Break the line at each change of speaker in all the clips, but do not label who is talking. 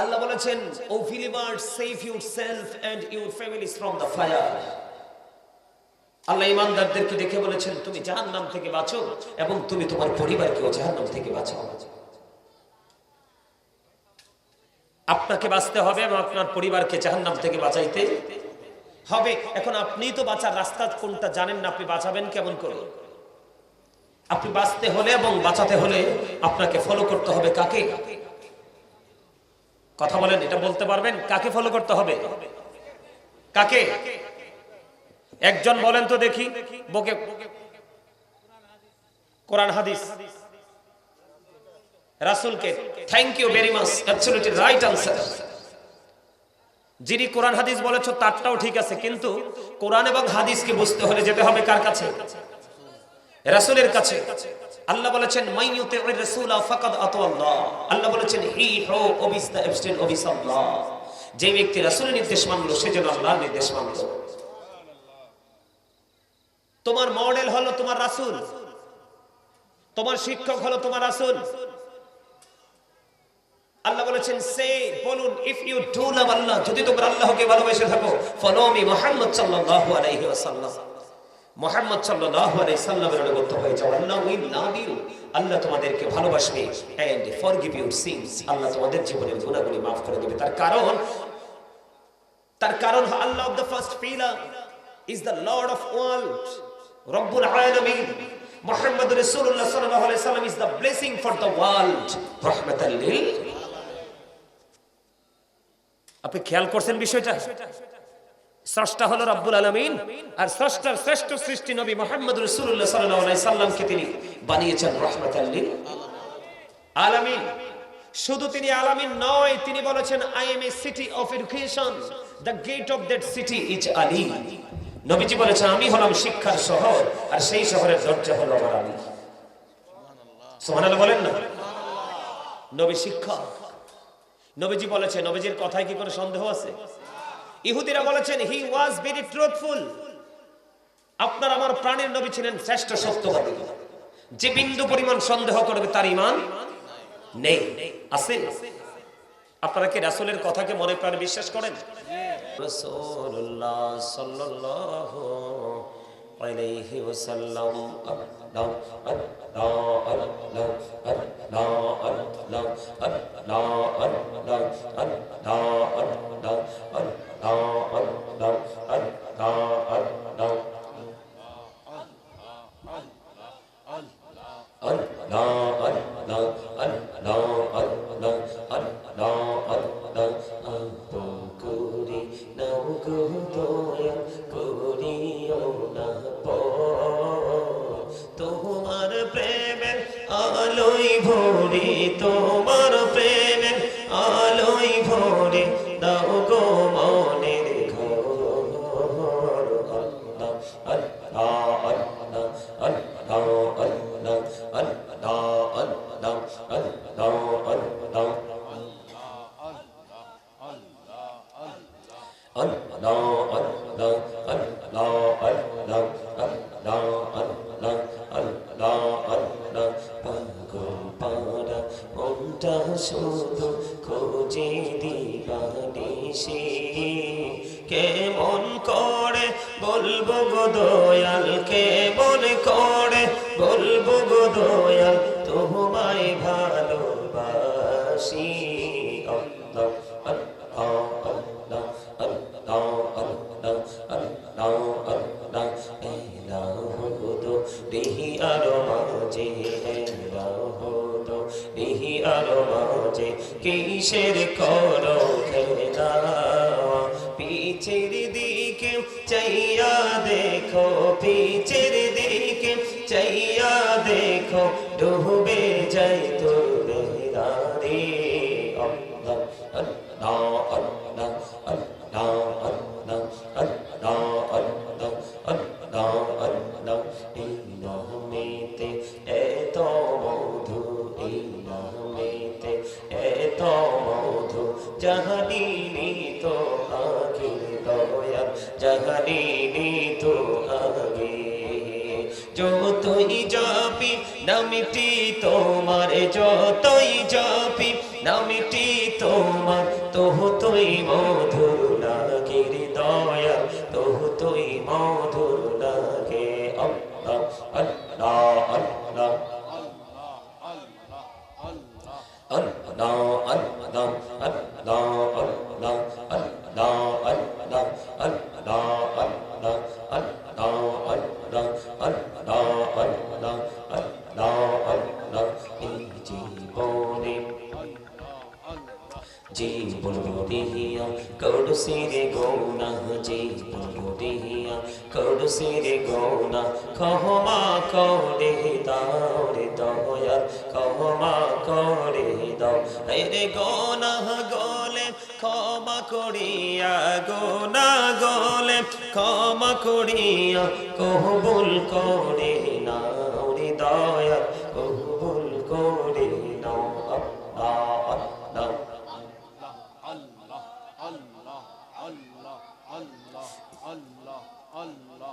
আল্লাহ বলেছেন O believers save your self and your families from the fire Allah ইমানদারদেরকে দেখে বলেছেন, তুমি জাহান্নাম থেকে বাঁচো এবং তুমি তোমার পরিবারকেও জাহান্নাম থেকে বাঁচাও। আপনাকে বাঁচতে হবে এবং আপনার পরিবারকে জাহান্নাম থেকে বাঁচাইতে হবে। এখন আপনি তো বাঁচার রাস্তা কোনটা জানেন না, আপনি বাঁচাবেন কেমন করে? আপনি বাঁচতে হলে এবং বাঁচাতে হলে আপনাকে ফলো করতে হবে কাকে? কথা বলেন, এটা বলতে পারবেন, কাকে ফলো করতে হবে? কাকে? একজন বলেন তো দেখি, বকে কোরআন হাদিস। রাসূলকে thank you very much absolutely right answer যিনি কোরআন হাদিস বলেছ, তারটাও ঠিক আছে, কিন্তু কোরআন এবং হাদিসকে বুঝতে হলে যেতে হবে কার কাছে? রাসূলের কাছে। আল্লাহ বলেছেন মাইয়ুতির রাসূলা ফাকাদ আতাল্লাহ আল্লাহ বলেছেন, হি হো অবিস দা এবস্টেন অবিস আল্লাহ। যে ব্যক্তি রাসূলের নির্দেশ মানলো, সে যেন আল্লাহর নির্দেশ মানলো। তোমার মডেল হলো তোমার রাসূল। তোমার শিক্ষক হলো তোমার রাসূল। আল্লাহ বলেছেন, সে বলুন, if you do love Allah, যদি তোমরা আল্লাহকে ভালোবেসে থাকো, ফলো মি মুহাম্মদ সাল্লাল্লাহু আলাইহি ওয়াসাল্লাম। মুহাম্মদ সাল্লাল্লাহু আলাইহি সাল্লামের অনুগত হয়ে যাও আল্লাহ উইল লাভ ইউ আল্লাহ তোমাদেরকে ভালোবাসবে ইউর সিনস আল্লাহ তোমাদের জীবনের গুনাহগুলি maaf করে দেবে। তার কারণ তার কারণ Allah of the first is the lord of world রব্বুল আলামিন। রাসূলুল্লাহ সাল্লাল্লাহু আলাইহি সাল্লাম is the blessing for the world লিল আপনি খেয়াল করছেন বিষয়টা? স্রষ্টা হলো রব্বুল আলমিন, আর স্রষ্টার শ্রেষ্ঠ সৃষ্টি নবী মোহাম্মদ রসুল্লাহ সাল্লাহ সাল্লামকে তিনি? বানিয়েছেন রহমত আল্লিন আলামিন। শুধু তিনি আলামিন নয়, তিনি বলেছেন I am a city of education the gate of that city is Ali নবীজি বলেছেন, আমি হলাম শিক্ষার শহর, আর সেই শহরের দরজা হলো আমার আলী। সুবহানাল্লাহ। বলেন না? নবী শিক্ষক। নবীজি বলেছে নবীজির কথায় কি কোনো সন্দেহ আছে? ইহুদিরা বলেছেন হি ওয়াজ ভেরি ট্রুথফুল আপনার আমার প্রাণের নবী ছিলেন শ্রেষ্ঠ সত্যবাদী। যে বিন্দু পরিমাণ সন্দেহ করবে তার ইমান নেই। আছে? আপনারা কি রাসুলের কথাকে মনে প্রাণে বিশ্বাস করেন? রাসূলুল্লাহ সাল্লাল্লাহু আলাইহি ওয়াসাল্লাম আল্লাহ আল্লাহ আল্লাহ আল্লাহ আল্লাহ đâu đâu đâu. কিসের করো খেলা পিছের দিকে চাইয়া দেখো, পিছের দিকে চাইয়া দেখো, ডুবে যাই তো বেদারে আল্লাহ আল্লাহ আল্লাহ আল্লাহ। জীবন দিহিয়া করু সিরে গৌনা জীবন দিহিয়া করু সিরে গৌনা ক্ষমা করে দাও রে দয়াল ক্ষমা করে দাও রে গৌনা গলে ক্ষমা করিয়া গোনা গলে ক্ষমা করিয়া কবুল করে নাও রে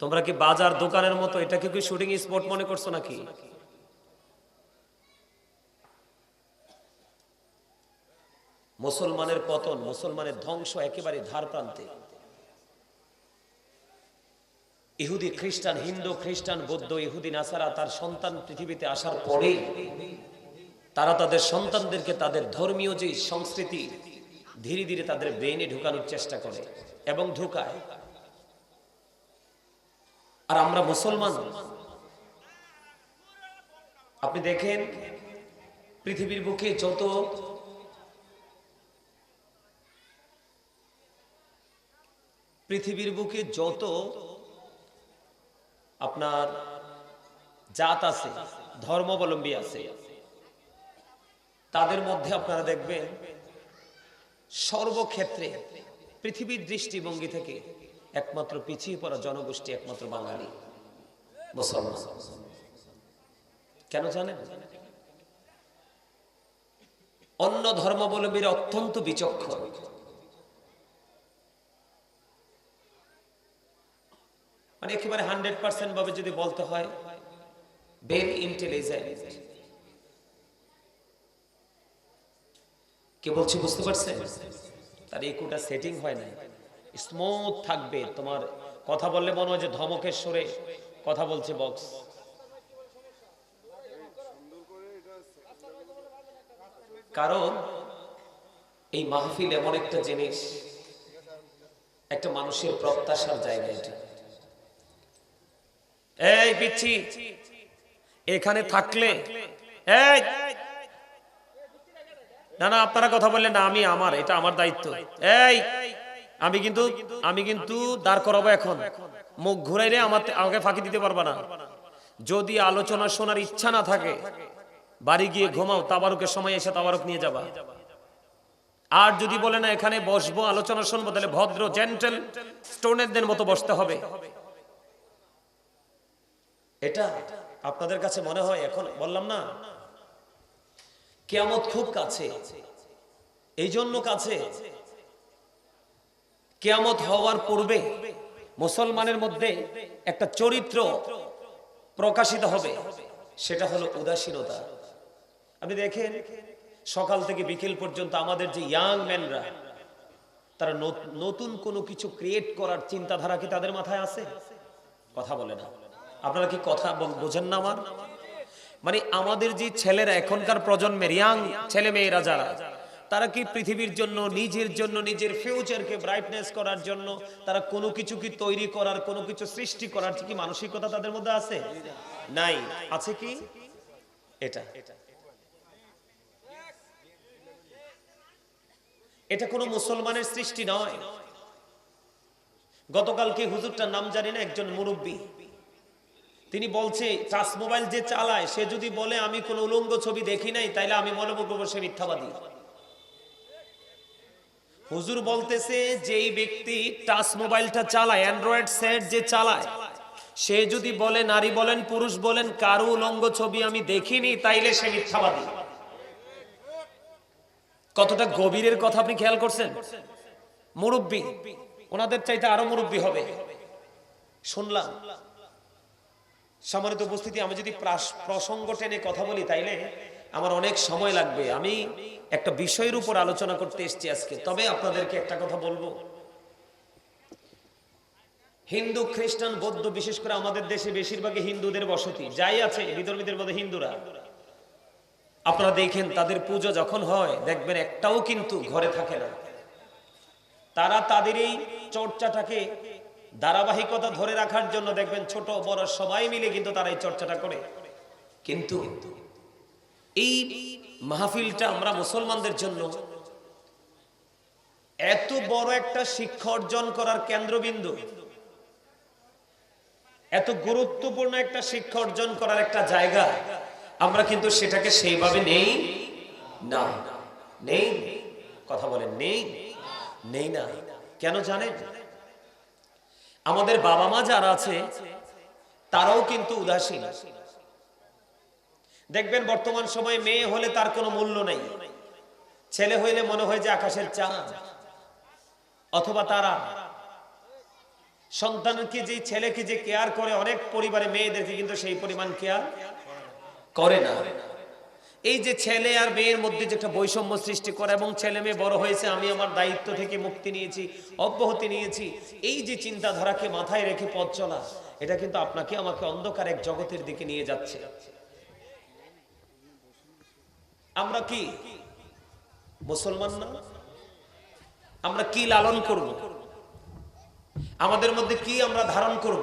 তোমরা কি বাজার দোকানের মতো এটাকে কি শুটিং স্পট মনে করছ নাকি? মুসলমানের পতন, মুসলমানের ধ্বংস একেবারে ধার প্রান্তে ইহুদি খ্রিস্টান, হিন্দু খ্রিস্টান, বৌদ্ধ, ইহুদি, নাসারা তার সন্তান পৃথিবীতে আসার পরে তারা তাদের সন্তানদেরকে তাদের ধর্মীয় যে সংস্কৃতি, ধীরে ধীরে তাদের ব্রেনে ঢুকানোর চেষ্টা করে এবং ঢুকায়। আর আমরা মুসলমান। আপনি দেখেন, পৃথিবীর বুকে যত পৃথিবীর বুকে যত আপনার জাত আছে, ধর্মাবলম্বী আছে, তাদের মধ্যে আপনারা দেখবেন সর্বক্ষেত্রে পৃথিবীর দৃষ্টিভঙ্গি থেকে একমাত্র পিছিয়ে পড়া জনগোষ্ঠী একমাত্র বাঙালি। মুসলমান। কেন জানেন? অন্য ধর্মাবলম্বীরা অত্যন্ত বিচক্ষণ। মানে একেবারে হান্ড্রেড পার্সেন্ট ভাবে যদি বলতে হয় ভেরি ইন্টেলিজেন্ট কে বলছি বুঝতে পারছেন? তার ইকুটা সেটিং হয় না স্মুথ থাকবে। তোমার কথা বললে মনে হয় যে ধমকের সরে কথা বলছে বক্স। কারণ এই মাহফিল এমন একটা জিনিস, একটা মানুষের প্রত্যাশার জায়গা এটা। এই পিচ্ছি, এখানে থাকলে না না, আপনারা কথা বললেন না, আমি, আমার, এটা আমার দায়িত্ব। এই আমি কিন্তু আমি কিন্তু দাঁড় করাবো এখন। মুখ ঘুরাইলে আমার আমাকে ফাঁকি দিতে পারবা না। যদি আলোচনা শোনার ইচ্ছা না থাকে, বাড়ি গিয়ে ঘুমাও, তাবারুকের সময় এসে তাবারুক নিয়ে যাবা। আর যদি বলে না, এখানে বসবো, আলোচনা শুনব, তাহলে ভদ্র জেন্টেল স্টোনের মতো বসতে হবে। এটা আপনাদের কাছে মনে হয় এখন? বললাম না? কেয়ামত খুব কাছে। এই জন্য কাছে। কেয়ামত হওয়ার পূর্বে মুসলমানের মধ্যে একটা চরিত্র প্রকাশিত হবে, সেটা হলো উদাসীনতা। আপনি দেখেন, সকাল থেকে বিকেল পর্যন্ত আমাদের যে ইয়াং ম্যানরা, তারা নত- নতুন কোনো কিছু ক্রিয়েট করার চিন্তাধারা কি তাদের মাথায় আছে? কথা বলে না। আপনারা কি কথা বোঝেন না আমার? মানে আমাদের যে ছেলেরা, এখনকার প্রজন্মের, ইয়াং ছেলে মেয়েরা যারা তারা কি পৃথিবীর জন্য, নিজের জন্য, নিজের ফিউচারকে ব্রাইটনেস করার জন্য, তারা কোনো কিছু কি তৈরি করার, কোনো কিছু সৃষ্টি করার কি মানসিকতা তাদের মধ্যে আছে? নাই। আছে কি? এটা। এটা কোনো মুসলমানের সৃষ্টি নয়। গতকালকে হুজুরটার নাম জানি না, একজন মুরব্বী। তিনি বলছে টাচ মোবাইল যে চালায়, সে যদি বলে, আমি কোন উলঙ্গ ছবি দেখি নাই, তাইলে আমি মনে করব সে মিথ্যাবাদী। হুজুর বলতেছে, যেই ব্যক্তি টাচ মোবাইলটা চালায়, অ্যান্ড্রয়েড সেট যে চালায়, সে যদি বলে নারী বলেন, পুরুষ বলেন, কারও উলঙ্গ ছবি আমি দেখিনি, তাইলে সে মিথ্যাবাদী। কতটা গভীরের কথা আপনি খেয়াল করছেন? মুরব্বী, ওনাদের চাইতে আরও মুরব্বী হবে। শুনলাম। সম্মানিত উপস্থিতি, আমি যদি প্রাস- প্রসঙ্গ টেনে কথা বলি, তাইলে আমার অনেক সময় লাগবে। আমি একটা বিষয়ের উপর আলোচনা করতে এসেছি আজকে। তবে আপনাদেরকে একটা কথা বলব। হিন্দু, খ্রিস্টান, বৌদ্ধ, বিশেষ করে আমাদের দেশে বেশিরভাগই হিন্দুদের বসতি। যাই আছে বিধর্মীদের মধ্যে হিন্দুরা। আপনারা দেখেন, তাদের পুজো যখন হয়, দেখবেন একটাও কিন্তু ঘরে থাকে না। তারা তাদের এই চর্চাটাকে ধারাবাহিকতা ধরে রাখার জন্য দেখবেন ছোট বড় সবাই মিলে কিন্তু তারা এই চর্চাটা করে। কিন্তু এই মাহফিলটা আমরা মুসলমানদের জন্য এত বড় একটা শিক্ষা অর্জন করার কেন্দ্রবিন্দু, এত গুরুত্বপূর্ণ একটা শিক্ষা অর্জন করার একটা জায়গা, আমরা কিন্তু সেটাকে সেইভাবে নেই না। নেই? কথা বলেন, নেই? নেই না। কেন জানেন? আমাদের বাবা মা যারা আছে, তারাও কিন্তু উদাসীন। দেখবেন বর্তমান সময়ে মেয়ে হলে তার কোনো মূল্য নেই। ছেলে হইলে মনে হয় যে আকাশের চাঁদ, অথবা তারা। সন্তানকে যে, ছেলেকে যে কেয়ার করে অনেক পরিবারে মেয়েদেরকে, কিন্তু সেই পরিমাণ কেয়ার করে না। এই যে ছেলে আর মেয়ের মধ্যে যে একটা বৈষম্য সৃষ্টি করে এবং ছেলে মেয়ে বড় হয়েছে, আমি আমার দায়িত্ব থেকে মুক্তি নিয়েছি, অব্যাহতি নিয়েছি। এই যে চিন্তাধারাকে মাথায় রেখে পথ চলা, এটা কিন্তু আপনাকে আমাকে অন্ধকার এক জগতের দিকে নিয়ে যাচ্ছে। আমরা কি মুসলমান না? আমরা কি লালন করব? আমাদের মধ্যে কি আমরা ধারণ করব?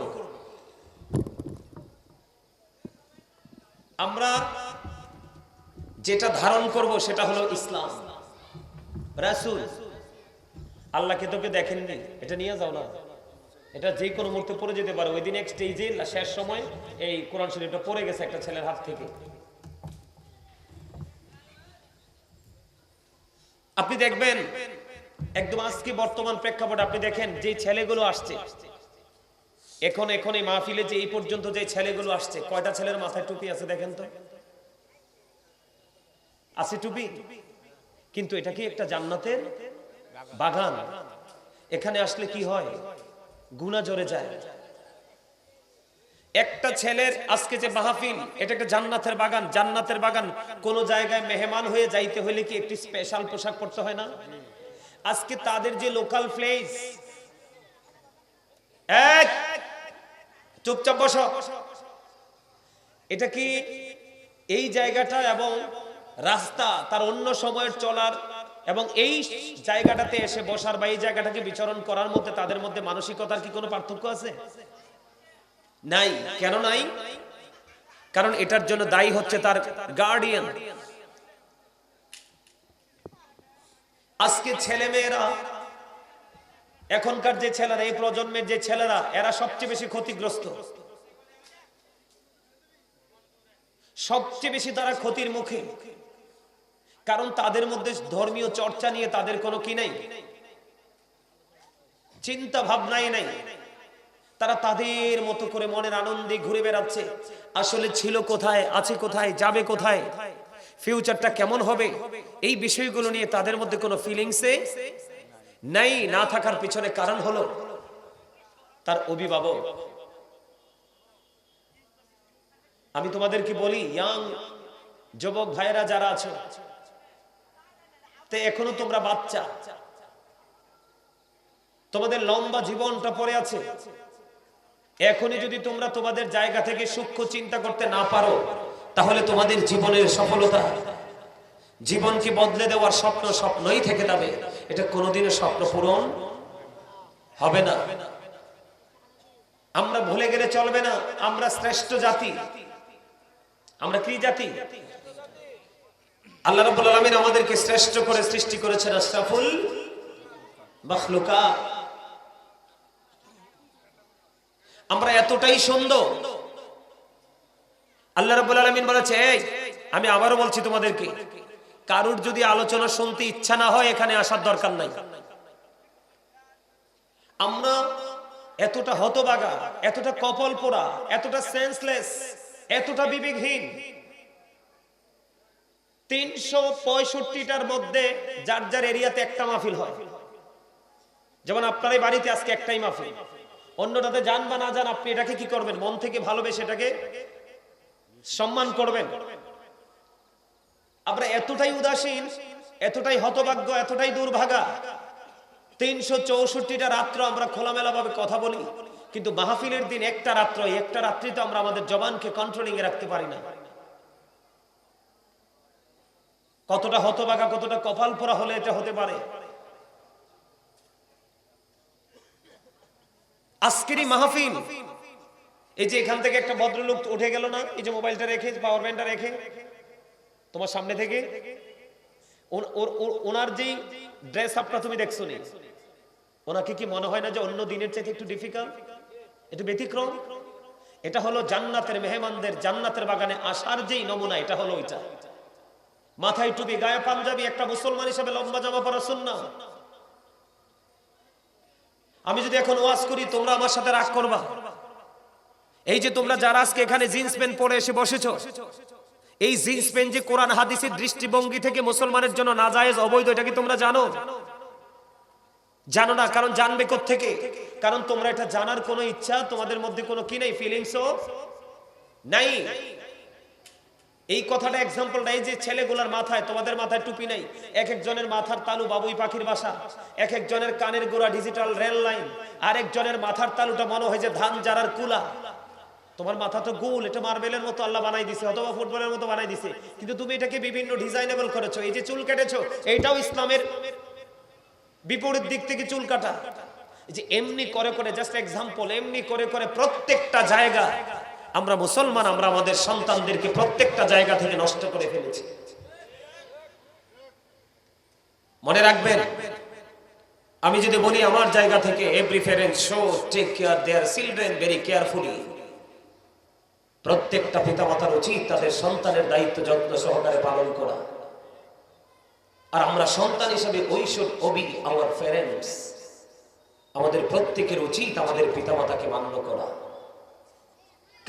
আমরা যেটা ধারণ করব সেটা হলো ইসলাম। রাসূল আল্লাহকে তোকে দেখেননি এটা নিয়ে যাও না। এটা যে কোনো মুহূর্তে পড়ে যেতে পারে। ওই দিন এক স্টেজে শেষ সময় এই কোরআন শরীফটা পড়ে গেছে একটা ছেলের হাত থেকে। আপনি দেখবেন, একদম আজকে বর্তমান প্রেক্ষাপট আপনি দেখেন যে ছেলেগুলো আসছে। এখন এখন এই মাহফিলে যে এই পর্যন্ত যে ছেলেগুলো আসছে, কয়টা ছেলের মাথায় টুপি আছে দেখেন তো? আছে টুপি? কিন্তু এটা কি একটা জান্নাতের বাগান? এখানে আসলে কি হয়? গুণা জড়ে যায়। একটা ছেলের আজকে যে মাহফিল, এটা একটা জান্নাতের বাগান। জান্নাতের বাগান, কোন জায়গায় মেহমান হয়ে যাইতে হলে কি একটি স্পেশাল পোশাক পরতে হয় না? আজকে তাদের যে লোকাল প্লেস এক, চুপচাপ বসো। এটা কি এই জায়গাটা এবং রাস্তা তার অন্য সময়ের চলার এবং এই জায়গাটাতে এসে বসার বা এই জায়গাটাকে বিচরণ করার মধ্যে তাদের মধ্যে মানসিকতার কি কোনো পার্থক্য আছে? নাই। কেন নাই? কারণ এটার জন্য দায়ী হচ্ছে তার গার্ডিয়ান আজকে ছেলে মেয়েরা এখনকার যে ছেলেরা, এই প্রজন্মের যে ছেলেরা, এরা সবচেয়ে বেশি ক্ষতিগ্রস্ত। সবচেয়ে বেশি তারা ক্ষতির মুখে। কারণ তাদের মধ্যে ধর্মীয় চর্চা নিয়ে তাদের কোনো কি নাই? চিন্তা ভাবনাই নাই। তারা তাদের মতো করে মনের আনন্দে ঘুরে বেড়াচ্ছে। আসলে ছিল কোথায়, আছে কোথায়, যাবে কোথায়? ফিউচারটা কেমন হবে? এই বিষয়গুলো নিয়ে তাদের মধ্যে কোনো ফিলিংসে নাই, না থাকার পিছনে কারণ হলো তার অভিভাবক। আমি তোমাদেরকে বলি ইয়াং যুবক ভাইয়েরা যারা আছো, তে এখনও তোমরা বাচ্চা। তোমাদের লম্বা জীবনটা পড়ে আছে। এখনই যদি তোমরা তোমাদের জায়গা থেকে সূক্ষ্ম চিন্তা করতে না পারো, তাহলে তোমাদের জীবনের সফলতা, জীবনকে বদলে দেওয়ার স্বপ্ন স্বপ্নই থেকে যাবে। এটা কোনোদিনও স্বপ্ন পূরণ হবে না। আমরা ভুলে গেলে চলবে না। আমরা শ্রেষ্ঠ জাতি। আমরা কি জাতি? আল্লাহ রাব্বুল আলামিন আমাদেরকে শ্রেষ্ঠ করে সৃষ্টি করেছেন আশরাফুল মাখলুকা আমরা এতটাই সুন্দর। আল্লাহ রাব্বুল আলামিন বলেছে, এই, আমি আবারও বলছি তোমাদেরকে, কারুর যদি আলোচনা শুনতে ইচ্ছা না হয়, এখানে আসার দরকার নাই। আমরা এতটা হতবাগা, এতটা কপল পোড়া এতটা সেন্সলেস এতটা বিবেকহীন। তিনশো পঁয়ষট্টিটার মধ্যে যার যার এরিয়াতে একটা মাহফিল হয়। যেমন আপনারাই বাড়িতে আজকে একটাই মাহফিল। অন্যটাতে যান বা না যান, আপনি এটাকে কি করবেন? মন থেকে ভালোবেসে এটাকে সম্মান করবেন। আমরা এতটাই উদাসীন, এতটাই হতভাগ্য, এতটাই দুর্ভাগা। তিনশো চৌষট্টিটা রাত্র আমরা খোলামেলা ভাবে কথা বলি, কিন্তু মাহফিলের দিন একটা রাত্র একটা রাত্রিতে আমরা আমাদের জবানকে কন্ট্রোলিং এ রাখতে পারি না। কতটা হতবাগা কতটা কপাল পরা হলে এটা হতে পারে? আজকেরই মাহফিল। এই যে এখান থেকে একটা ভদ্রলোক উঠে গেল না, এই যে মোবাইলটা রেখে পাওয়ার ব্যান্ডটা রেখে, তোমার সামনে থেকে ওনার যেই ড্রেস আপটা তুমি দেখছ নি, ওনাকে কি মনে হয় না যে অন্য দিনের চাইতে একটু ডিফিকাল্ট একটু ব্যতিক্রম? এটা হলো জান্নাতের মেহমানদের জান্নাতের বাগানে আসার যেই নমুনা, এটা হলো ওইটা। মাথায় টুপি, গায়ে পাঞ্জাবি, একটা মুসলমান হিসেবে লম্বা জামা পরা শুননা আমি যদি এখন ওয়াজ করি, তোমরা আমার সাথে রাগ করবা। এই যে তোমরা যারা আজকে এখানে জিন্স প্যান্ট পরে এসে বসেছ, এই জিন্স প্যান্ট যে কোরআন হাদিসের দৃষ্টিভঙ্গি থেকে মুসলমানের জন্য নাজায়েজ, অবৈধ, এটা কি তোমরা জানো? জানো না, কারণ জানবে থেকে কারণ তোমরা এটা জানার কোনো ইচ্ছা, তোমাদের মধ্যে কোনো কি নেই? ফিলিংসও নাই। এই কথাটা এক্সাম্পলটা এই যে ছেলেগুলার মাথায়, তোমাদের মাথায় টুপি নাই। এক একজনের মাথার তালু বাবুই পাখির বাসা, এক একজনের কানের গোড়া ডিজিটাল রেল লাইন আর একজনের মাথার তালুটা মনে হয় যে ধান জারার কুলা। তোমার মাথা তো গোল, এটা মার্বেলের মতো আল্লাহ বানাই দিছে, অথবা ফুটবলের মতো বানাই দিছে। কিন্তু তুমি এটাকে বিভিন্ন ডিজাইনেবল করেছ, এই যে চুল কেটেছো, এইটাও ইসলামের বিপরীত দিক থেকে চুল কাটা। যে এমনি করে করে জাস্ট এক্সাম্পল এমনি করে করে প্রত্যেকটা জায়গা আমরা মুসলমান, আমরা আমাদের সন্তানদেরকে প্রত্যেকটা জায়গা থেকে নষ্ট করে ফেলেছি। মনে রাখবেন, আমি যদি বলি আমার জায়গা থেকে every parent should take care their children very carefully প্রত্যেকটা পিতামাতার উচিত তাদের সন্তানের দায়িত্ব যত্ন সহকারে পালন করা। আর আমরা সন্তান হিসেবে ওই শুড ওবি আওয়ার প্যারেন্টস আমাদের প্রত্যেকের উচিত আমাদের পিতামাতাকে মান্য করা।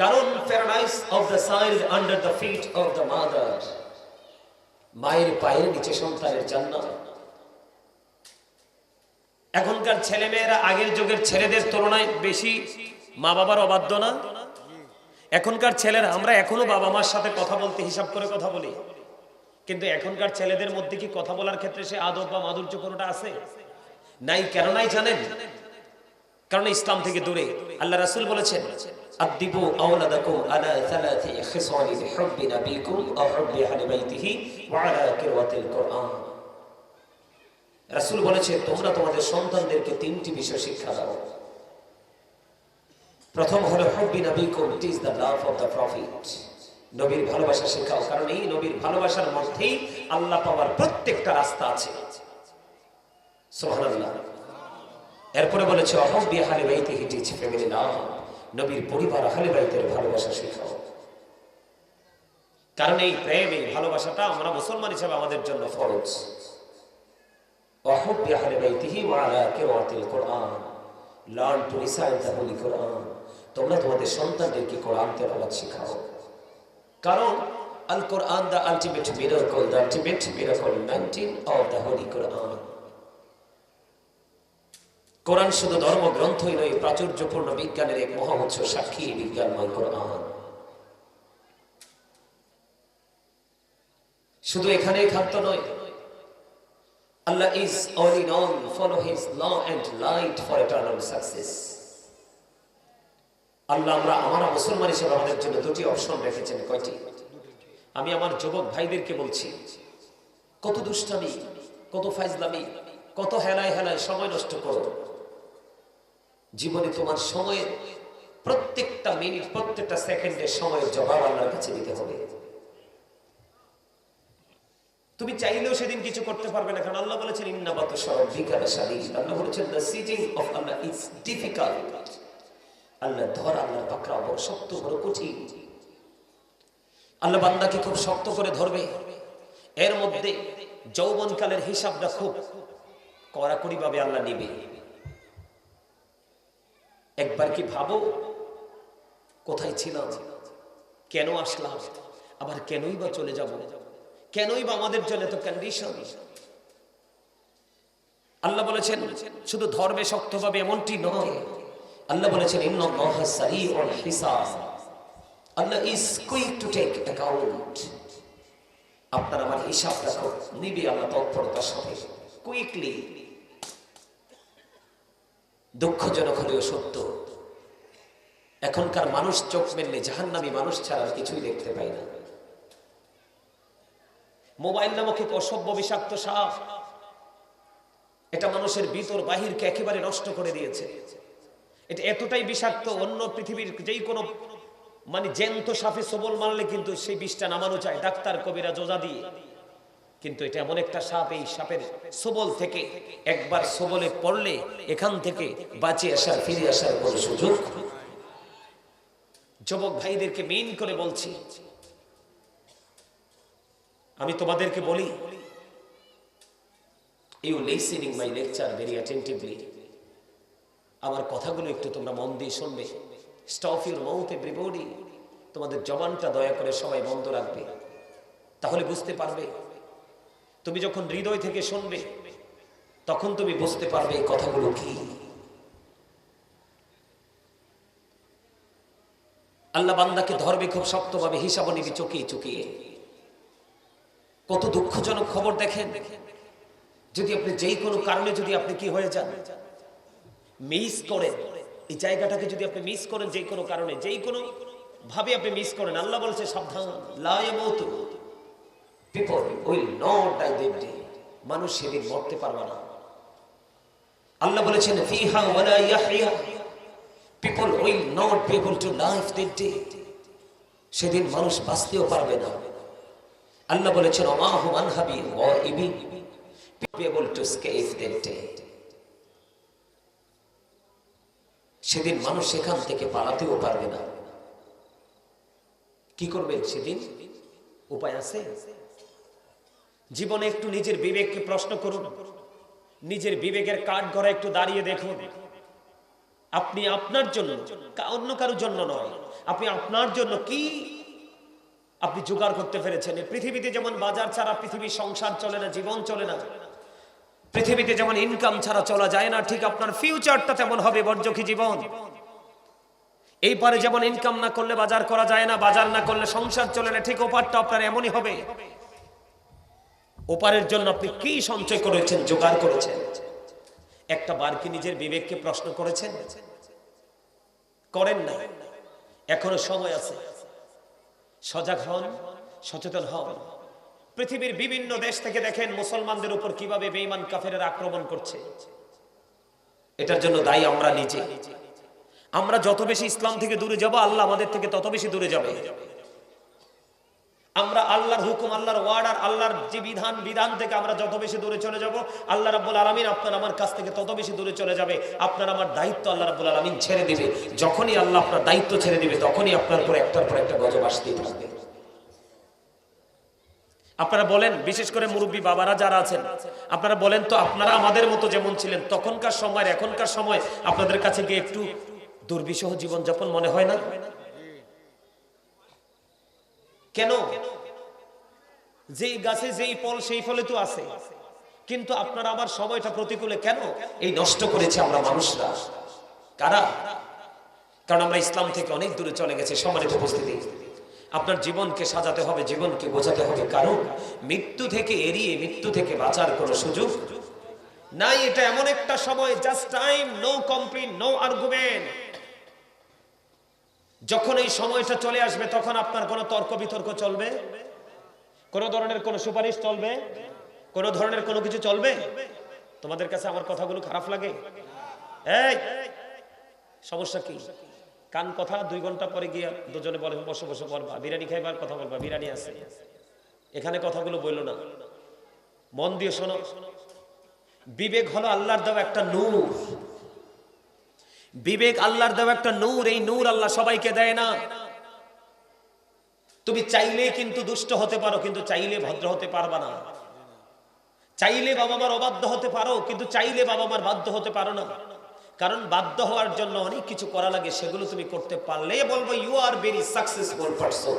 কারণ paradise of the child under the feet of the mother মায়ের পায়ের নিচে সন্তানের জান্নাত। এখনকার ছেলেমেয়েরা আগের যুগের ছেলেদের তুলনায় বেশি মা বাবার অবাধ্য না? এখনকার ছেলেরা, আমরা এখনও বাবা মার সাথে কথা বলতে, হিসাব করে কথা বলি। কিন্তু এখনকার ছেলেদের মধ্যে কি কথা বলার ক্ষেত্রে সে আদব বা মাধুর্য কোনোটা আছে? নাই কেন নাই জানেন কারণ ইসলাম থেকে দূরে। আল্লাহ রাসূল বলেছেন দাও। প্রথম হলো অফ নবীর ভালোবাসা শেখাও, কারণ এই নবীর ভালোবাসার মধ্যেই আল্লাহ পাওয়ার প্রত্যেকটা রাস্তা আছে। সুবহানাল্লাহ। এরপরে বলেছে অহব্বি হালি বাইতে হিটিচ ফ্যামিলি না নবীর পরিবার হালি বাইতের ভালোবাসা শেখাও। কারণ এই প্রেম, এই ভালোবাসাটা আমরা মুসলমান হিসাবে আমাদের জন্য ফরজ। অহব্বি হালি বাইতিহি ওয়ালা কিরাতিল Quran, learn to recite the holy Quran, তোমরা তোমাদের সন্তানদেরকে কোরআন তেলাওয়াত শেখাও। কারণ আল Quran the ultimate miracle, the ultimate miracle 19 of the holy Quran. Quran শুধু ধর্মগ্রন্থই নয়, প্রাচুর্যপূর্ণ বিজ্ঞানের এক মহামৎস সাক্ষী বিজ্ঞানময় কোরআন। শুধু এখানে খাদ্য নয়, Allah is all in all follow his law and light for eternal success Allah, আমরা আমরা মুসলমান হিসেবে আমাদের জন্য দুটি অপশন রেখেছেন, কয়টি? আমি আমার যুবক ভাইদেরকে বলছি, কত দুষ্টামি, কত ফাইজলামি, কত হেলায় হেলায় সময় নষ্ট করো। জীবনে তোমার সময়ের প্রত্যেকটা মিনিট, প্রত্যেকটা সেকেন্ডের সময়ের জবাব আল্লাহর কাছে দিতে হবে। তুমি চাইলেও সেদিন কিছু করতে পারবে না, কারণ আল্লাহ বলেছেন ইন্নাবাত আল্লাহ বলেছেন the seizing of Allah is difficult Allah ধর, আল্লাহর পাকড়া বড় শক্ত, বড় কঠিন। আল্লাহ বান্দাকে খুব শক্ত করে ধরবে। এর মধ্যে যৌবনকালের হিসাবটা খুব কড়াকড়ি ভাবে আল্লাহ নিবে। একবার কি ভাবো? কোথায় ছিলাম? কেন আসলাম? আবার কেনই বা চলে যাব? কেনই বা আমাদের জন্য এত কন্ডিশন আল্লাহ বলেছেন, শুধু ধর্মে শক্ত ভাবে এমনটি নয়। আল্লাহ বলেছেন Allah is quick to take account আপনার আমার হিসাবটা নিবে আল্লাহ তৎপরতার সাথে কুইকলি দুঃখজনক হলেও সত্য। এখনকার মানুষ চোখ মেললে জাহান্নামী মানুষ ছাড়া আর কিছুই দেখতে পায় না। মোবাইল নামক এক অসভ্য বিষাক্ত সাপ এটা মানুষের ভিতর বাহিরকে একেবারে নষ্ট করে দিয়েছে। এটা এতটাই বিষাক্ত, অন্য পৃথিবীর যেই কোনো মানে জ্যান্ত সাপে সবল মারলে কিন্তু সেই বিষটা নামানো যায়। ডাক্তার কবিরা যোজা দিয়ে। কিন্তু এটা এমন একটা সাপ, এই সাপের সবল থেকে একবার সবলে পড়লে এখান থেকে বাঁচে আসার, ফিরে আসার কোনো সুযোগ। যুবক ভাইদেরকে মেইন করে বলছি, আমি তোমাদেরকে বলি you listening my lecture very attentively আমার কথাগুলো একটু তোমরা মন দিয়ে শুনবে। স্টপ ইউর মাউথ এভরিবডি তোমাদের জবানটা দয়া করে সবাই বন্ধ রাখবে, তাহলে বুঝতে পারবে তুমি যখন হৃদয় থেকে শুনবে, তখন তুমি বুঝতে পারবে এই কথাগুলো কি। আল্লাহ বান্দাকে ধরবে খুব শক্তভাবে, হিসাব নিবি চকিয়ে চকিয়ে। কত দুঃখজনক খবর দেখেন। যদি আপনি যেই কোনো কারণে যদি আপনি কি হয়ে যান, মিস করেন, এই জায়গাটাকে যদি আপনি মিস করেন যেই কোনো কারণে, যেই কোনো ভাবে আপনি মিস করেন, আল্লাহ বলছে সাবধান, লা people will not die that day মানুষ সেদিন মরতে পারবে না। আল্লাহ বলেছেন, ফিহা ওয়ালা ইয়াহইয়া। People will not be able to live that day সেদিন মানুষ বাঁচতেও পারবে না। আল্লাহ বলেছেন অমাহু মানহাবি ওয়া ইবি be able to escape that day সেদিন মানুষ সেখান থেকে পালাতেও পারবে না। কি করবেন সেদিন? উপায় আছে? জীবনে একটু নিজের বিবেককে প্রশ্ন করুন। নিজের বিবেকের কাঠ ঘরে একটু দাঁড়িয়ে দেখুন। আপনি আপনার জন্য অন্য কারোর জন্য নয়। আপনি আপনার জন্য কি আপনি জোগাড় করতে পেরেছেন? পৃথিবীতে যেমন বাজার ছাড়া পৃথিবীর সংসার চলে না, জীবন চলে না, পৃথিবীতে যেমন ইনকাম ছাড়া চলা যায় না, ঠিক আপনার ফিউচারটা তেমন হবে বর্জকি জীবন। এই পারে যেমন ইনকাম না করলে বাজার করা যায় না, বাজার না করলে সংসার চলে না, ঠিক ওপারটা আপনার এমনই হবে। ওপারের জন্য আপনি কি সঞ্চয় করেছেন, জোগাড় করেছেন? একটা বার কি নিজের বিবেককে প্রশ্ন করেছেন? করেন না এখনও সময় আছে। সজাগ হন, সচেতন হন। পৃথিবীর বিভিন্ন দেশ থেকে দেখেন মুসলমানদের উপর কীভাবে বেঈমান কাফেরের আক্রমণ করছে। এটার জন্য দায়ী আমরা নিজে। আমরা যত বেশি ইসলাম থেকে দূরে যাব, আল্লাহ আমাদের থেকে তত বেশি দূরে যাবে। আমরা আল্লাহর হুকুম, আল্লাহর ওয়ার্ড আর আল্লাহর যে বিধান বিধান থেকে আমরা যত বেশি দূরে চলে যাব, আল্লাহ রাব্বুল আলামিন আপনার আমার কাছ থেকে তত বেশি দূরে চলে যাবে। আপনার আমার দায়িত্ব আল্লাহ রাব্বুল আলামিন ছেড়ে দিবে। যখনই আল্লাহ আপনার দায়িত্ব ছেড়ে দিবে, তখনই আপনার উপর একটার পর একটা গজব আসতেই থাকবে। আপনারা বলেন, বিশেষ করে মুরব্বী বাবারা যারা আছেন, আপনারা বলেন তো আপনারা আমাদের মতো যেমন ছিলেন, তখনকার সময় এখনকার সময় আপনাদের কাছে গিয়ে একটু দুর্বিষহ জীবনযাপন মনে হয় না? কেন? যেই গাছে যেই ফল, সেই ফলে তো আছে। কিন্তু আপনার আমার সময়টা প্রতিকূলে কেন? এই নষ্ট করেছে আমরা মানুষরা। কারা? কারণ আমরা ইসলাম থেকে অনেক দূরে চলে গেছে, সম্মানিত উপস্থিতি। আপনার জীবনকে সাজাতে হবে, জীবনকে বোঝাতে হবে। কারণ মৃত্যু থেকে এড়িয়ে মৃত্যু থেকে বাঁচার কোনো সুযোগ নাই। এটা এমন একটা সময় just time no complain no argument যখন এই সময়টা চলে আসবে, তখন আপনার কোনো তর্ক বিতর্ক চলবে? কোনো ধরনের কোনো সুপারিশ চলবে? কোনো ধরনের কোনো কিছু চলবে? তোমাদের কাছে আমার কথাগুলো খারাপ লাগে? সমস্যা কি? কান কথা দুই ঘণ্টা পরে গিয়ে দুজনে বলে, বসে বসে পড়বা বিরিয়ানি খাইবার কথা বলবা, বিরিয়ানি আছে। এখানে কথাগুলো বলল না। মন দিয়ে শোনো। বিবেক হলো আল্লাহর দেওয়া একটা নূর। বিবেক আল্লাহর দেওয়া একটা নূর, এই নূর আল্লাহ সবাইকে দেয় না। তুমি চাইলে কিন্তু দুষ্ট হতে পারো, কিন্তু চাইলে ভদ্র হতে পারবা না। চাইলে বাবা মার অবাধ্য হতে পারো, কিন্তু চাইলে বাবা মার বাধ্য হতে পারো না। কারণ বাধ্য হওয়ার জন্য অনেক কিছু করা লাগে, সেগুলো তুমি করতে পারলে বলব you are very successful person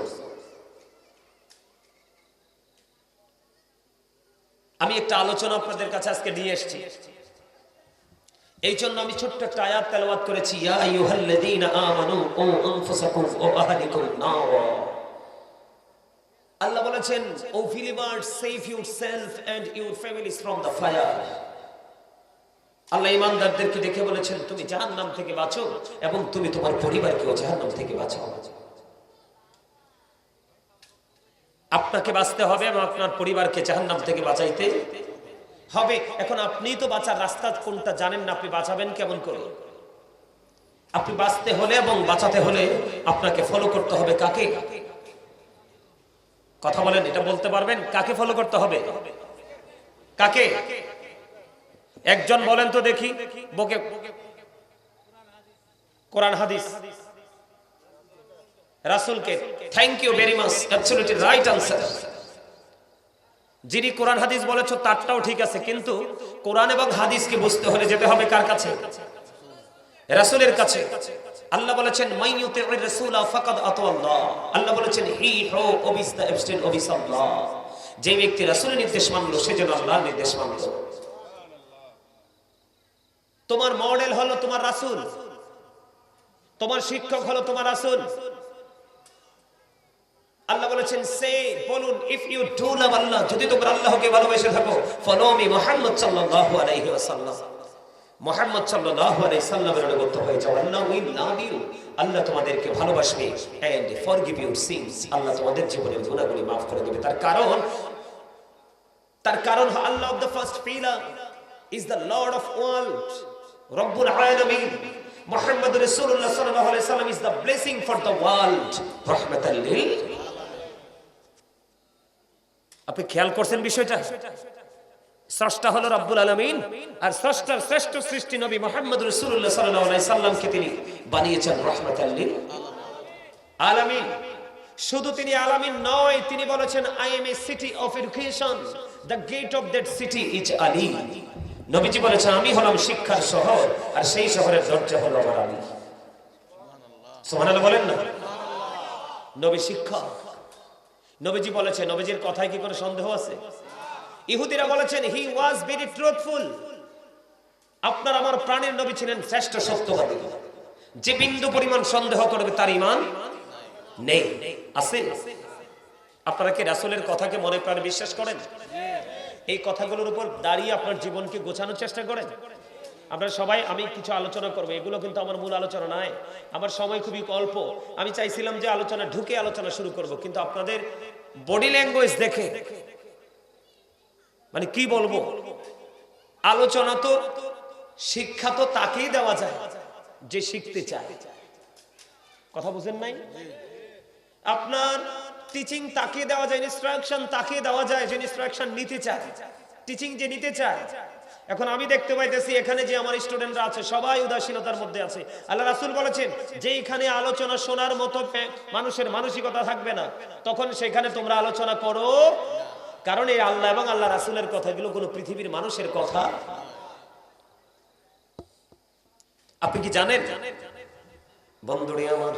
আমি একটা আলোচনা আপনাদের কাছে আজকে নিয়ে এসেছি। এই জন্য আমি ছোট্ট একটা আয়াত তেলাওয়াত করেছি আল্লাহ বলেছেন, O believers save yourself and your families from the fire Allah ইমানদারদেরকে দেখে বলেছেন, তুমি জাহান্নাম থেকে বাঁচো এবং তুমি তোমার পরিবারকেও জাহান্নাম থেকে বাঁচাও। আপনাকে বাঁচতে হবে এবং আপনার পরিবারকে জাহান্নাম থেকে বাঁচাইতে হবে। এখন আপনি তো বাঁচার রাস্তা কোনটা জানেন না, আপনি বাঁচাবেন কেমন করে? আপনি বাঁচতে হলে এবং বাঁচাতে হলে আপনাকে ফলো করতে হবে কাকে? কথা বলেন, এটা বলতে পারবেন? কাকে ফলো করতে হবে? কাকে? একজন বলেন তো দেখি। বকে কোরআন হাদিস। রাসূলকে thank you very much absolutely right answer যিনি কোরআন হাদিস বলেছ, তারটাও ঠিক আছে, কিন্তু কোরআন এবং হাদিসকে বুঝতে হলে যেতে হবে কার কাছে? রাসূলের কাছে। আল্লাহ বলেছেন মাইয়ুতির রাসূলা ফাকাদ আতাল্লাহ আল্লাহ বলেছেন, হি, হো অবিস এবস্টেন অবিসাল্লাহ যে ব্যক্তি রাসূলের নির্দেশ মানলো, সে যেন আল্লাহর নির্দেশ মানলো। তোমার মডেল হলো তোমার রাসূল। তোমার শিক্ষক হলো তোমার রাসূল। আল্লাহ বলেছেন, সে বলুন if you do love Allah, যদি তোমরা আল্লাহকে ভালোবেসে থাকো ফলো মি মুহাম্মদ সাল্লাল্লাহু আলাইহি ওয়াসাল্লাম। মুহাম্মদ সাল্লাল্লাহু আলাইহি সাল্লামের অনুগত হয়ে যাও। আল্লাহ উইল লাভ ইউ আল্লাহ তোমাদেরকে ভালোবাসবে and forgive your sins Allah তোমাদের জীবনের গুনাহগুলি maaf করে দেবে। তার কারণ তার কারণ Allah of the first pillar is the lord of world রব্বুল আলামিন। মুহাম্মদ রাসূলুল্লাহ সাল্লাল্লাহু আলাইহি সাল্লাম is the blessing for the world রাহমাতাল লিল আপনি খেয়াল করছেন বিষয়টা? স্রষ্টা হলো রব্বুল আলমিন, আর স্রষ্টার শ্রেষ্ঠ সৃষ্টি নবী মোহাম্মদ রসুল্লাহ সাল্লাহ সাল্লামকে তিনি? বানিয়েছেন রহমত আল্লিন আলামিন। শুধু তিনি আলামিন নয়, তিনি বলেছেন I am a city of education the gate of that city is Ali নবীজি বলেছেন, আমি হলাম শিক্ষার শহর, আর সেই শহরের দরজা হলো আমার আলী। সুবহানাল্লাহ বলেন না? নবী শিক্ষক। নবীজি বলেছে নবীজির কথায় কি কোনো সন্দেহ আছে? ইহুদিরা বলেছেন হি ওয়াজ ভেরি ট্রুথফুল আপনার আমার প্রাণের নবী ছিলেন শ্রেষ্ঠ সত্যবাদী। যে বিন্দু পরিমাণ সন্দেহ করবে তার ইমান নেই। আছে? আপনারা কি রাসূলের কথাকে মনে প্রাণে বিশ্বাস করেন? এই কথাগুলোর উপর দাঁড়িয়ে আপনার জীবনকে গোছানোর চেষ্টা করেন? আপনারা সবাই, আমি কিছু আলোচনা করব। এগুলো কিন্তু আমার মূল আলোচনা নয়। আমার সময় খুবই অল্প। আমি চাইছিলাম যে আলোচনা ঢুকে আলোচনা শুরু করব, কিন্তু আপনাদের বডি ল্যাঙ্গুয়েজ দেখে। মানে কি বলব? আলোচনা তো, শিক্ষা তো তাকেই দেওয়া যায়, যে শিখতে চায়। কথা বুঝেন নাই? আপনার টিচিং তাকে দেওয়া যায় ইনস্ট্রাকশন তাকে দেওয়া যায়, যে ইনস্ট্রাকশন নিতে চায়। টিচিং যে নিতে চায় এখন আমি দেখতে পাইতেছি, এখানে যে আমার স্টুডেন্টরা আছে, সবাই উদাসীনতার মধ্যে আছে। আল্লাহ রাসূল বলেছেন যে এখানে আলোচনা শোনার মতো মানুষের মানসিকতা থাকবে না, তখন সেখানে তোমরা আলোচনা করো কারণ এই আল্লাহ এবং আল্লাহ রাসূলের কথাগুলো কোনো পৃথিবীর মানুষের কথা। আপনি কি জানেন? বন্ধুরে আমার